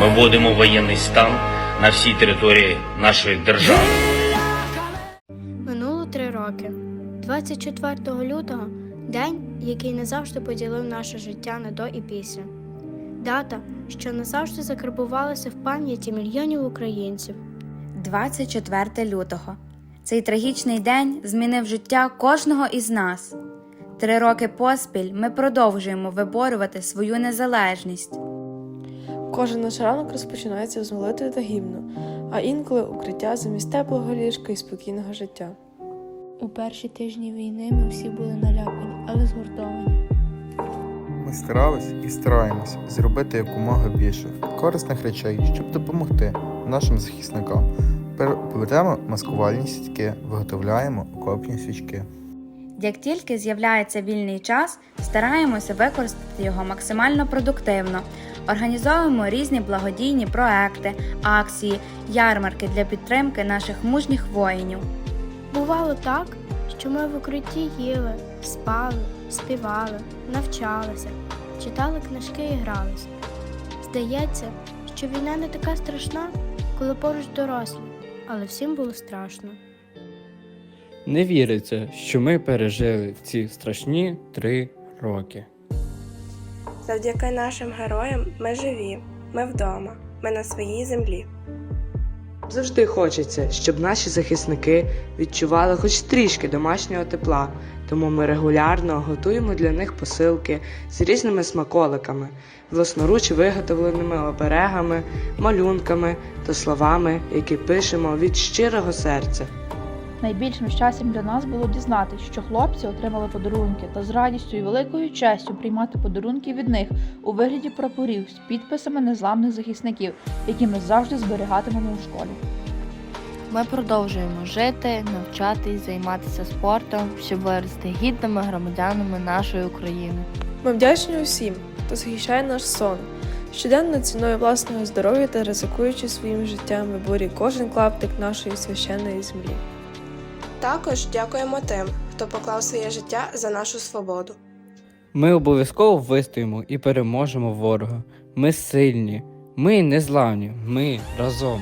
Ми вводимо воєнний стан на всій території нашої держави. Минуло три роки. 24 лютого день, який назавжди поділив наше життя на до і після. Дата, що назавжди закарбувалася в пам'яті мільйонів українців. 24 лютого. Цей трагічний день змінив життя кожного із нас. Три роки поспіль ми продовжуємо виборювати свою незалежність. Кожен наш ранок розпочинається з молитви та гімну, а інколи укриття замість теплого ліжка і спокійного життя. У перші тижні війни ми всі були налякані, але згуртовані. Ми старались і стараємось зробити якомога більше корисних речей, щоб допомогти нашим захисникам. Пер- маскувальні сітки, виготовляємо окопні свічки. Як тільки з'являється вільний час, стараємося використати його максимально продуктивно. Організовуємо різні благодійні проекти, акції, ярмарки для підтримки наших мужніх воїнів. Бувало так, що ми в укритті їли, спали, співали, навчалися, читали книжки і гралися. Здається, що війна не така страшна, коли поруч дорослі, але всім було страшно. Не віриться, що ми пережили ці страшні три роки. Завдяки нашим героям ми живі, ми вдома, ми на своїй землі. Завжди хочеться, щоб наші захисники відчували хоч трішки домашнього тепла, тому ми регулярно готуємо для них посилки з різними смаколиками, власноруч виготовленими оберегами, малюнками та словами, які пишемо від щирого серця. Найбільшим щастям для нас було дізнатися, що хлопці отримали подарунки та з радістю і великою честю приймати подарунки від них у вигляді прапорів з підписами незламних захисників, які ми завжди зберігатимемо у школі. Ми продовжуємо жити, навчатись, займатися спортом, щоб вирости гідними громадянами нашої України. Ми вдячні усім, хто захищає наш сон, щоденно ціною власного здоров'я та ризикуючи своїм життям, виборі кожен клаптик нашої священної землі. Також дякуємо тим, хто поклав своє життя за нашу свободу. Ми обов'язково вистоїмо і переможемо ворога. Ми сильні, ми незламні, ми разом.